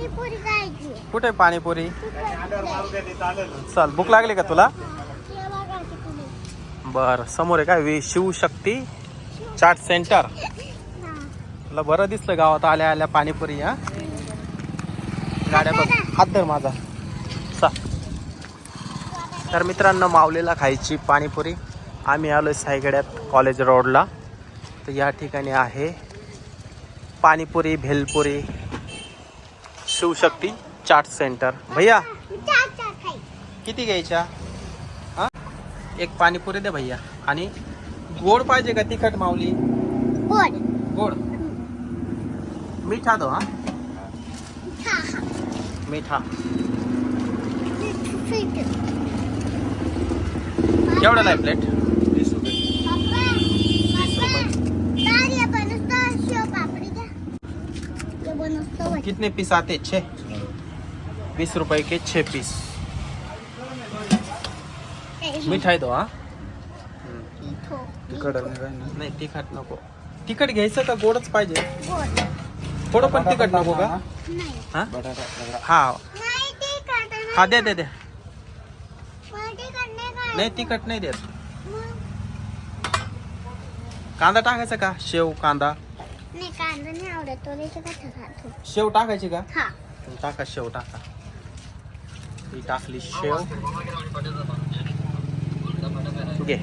कुठे पाणीपुरी? चल भूक लागली का तुला? बर समोर आहे काय? वी शिवशक्ती चाट सेंटर. तुला बरं दिसलं गावात आल्या आल्या पाणीपुरी हा? गाड्या बघ. हात धर माझा. चल. तर मित्रांनो मावलेला खायची पाणीपुरी. आम्ही आलो सायगड्यात कॉलेज रोडला. तर या ठिकाणी आहे पाणीपुरी भेलपुरी. शिवशक्ती चाट सेंटर. भैया. किती घ्यायच्या? हा? एक पाणीपुरी दे भैया. आणि गोड पाहिजे का तिखट माऊली? गोड. गोड. मीठा दो हा? मीठा. केवढ्याला आहे प्लेट कितने पीस आते? छः। बीस रुपए के छः पीस। मिठाई दो हा? इथो. नाही. तिखट नको। तिखट घ्यायचं का? गोडच पाहिजे। गोड. थोडं पण तिखट नको का? नाही. हा? हा. नाही ते करता हा दे दे दे. मला ते करणे काय नाही तिखट नाही देत. कांदा टाकायचा का? शेव कांदा? नाही कांदा नाही आवडत. तो त्याच्या कसं खातो शेव टाकायची का? हा. टाका शेव टाका. ही टाकली शेव. घे.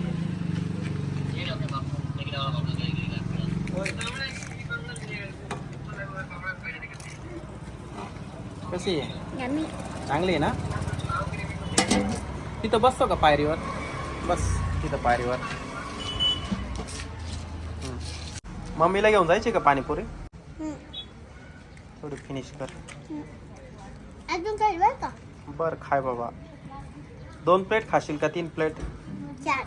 कशी आहे? यम्मी. चांगली आहे ना? तिथं बसतो का पायरीवर? बस तिथं पायरीवर हम्म. मम्मीला घेऊन जायची का पाणीपुरी. थोडी फिनिश कर. अजून काही बरं का? बर खाय बाबा. दोन प्लेट खाशील का तीन प्लेट चार.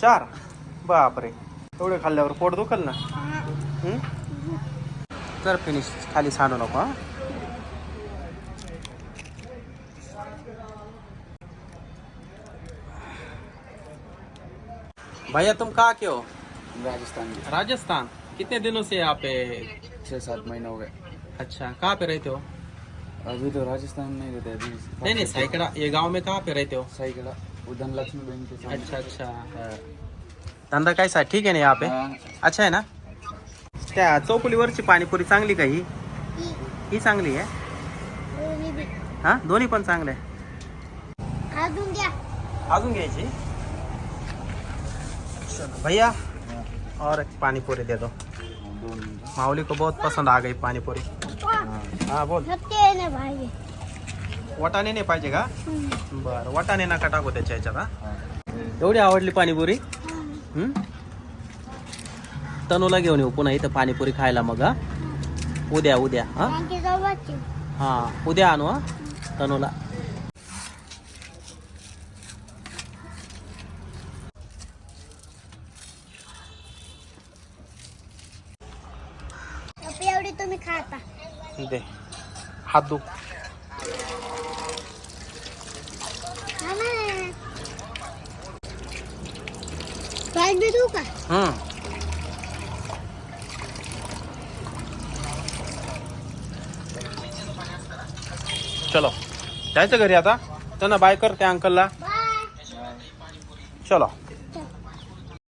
चार? बापरे. एवढे खाल्ल्यावर पोट दुखल ना? हा. हम्म? कर फिनिश खाली सांडू नको हा. भैया तुम कहाँ के हो? राजस्थान राजस्थान. कितने दिनों से यहाँ पे? छः सात महीने हो गए। अच्छा कहाँ पे रहते हो? अभी तो राजस्थान नहीं रहते अभी नहीं नहीं साइकड़ा ये गांव में कहाँ पे रहते हो? साइकिल उधर लक्ष्मी बैंक के सामने। अच्छा अच्छा धंदा कैसा ठीक है ना यहाँ पे? हाँ, अच्छा आहे ना? त्या चौकुलीवरची पाणीपुरी चांगली का ही? ही. चांगली आहे. हा दोन्ही पण चांगले आहे. अजून घ्यायची? चलो भैया और एक पानीपुरी दे दो। दो माऊली को बहुत पसंद आ गई पानीपुरी। पप्पा, हा बोल। सत्य नाही पाहिजे वटाणे नाही पाहिजे का. बरं वटाणे नका टाकू त्याच्या ह्याच्यात हा? एवढी आवडली पाणीपुरी? हा. हम्म? तनूला घेऊन येऊ पुन्हा इथं पाणीपुरी खायला मग हा? उद्या उद्या हा. हा उद्या आणू हा? तनूला पप्पा, एवढी तुम्ही खाता दे. हात दुख बी देऊ का? हम्म. चलो. जायचं घरी आता. त्यांना बाय कर त्या अंकलला. चलो.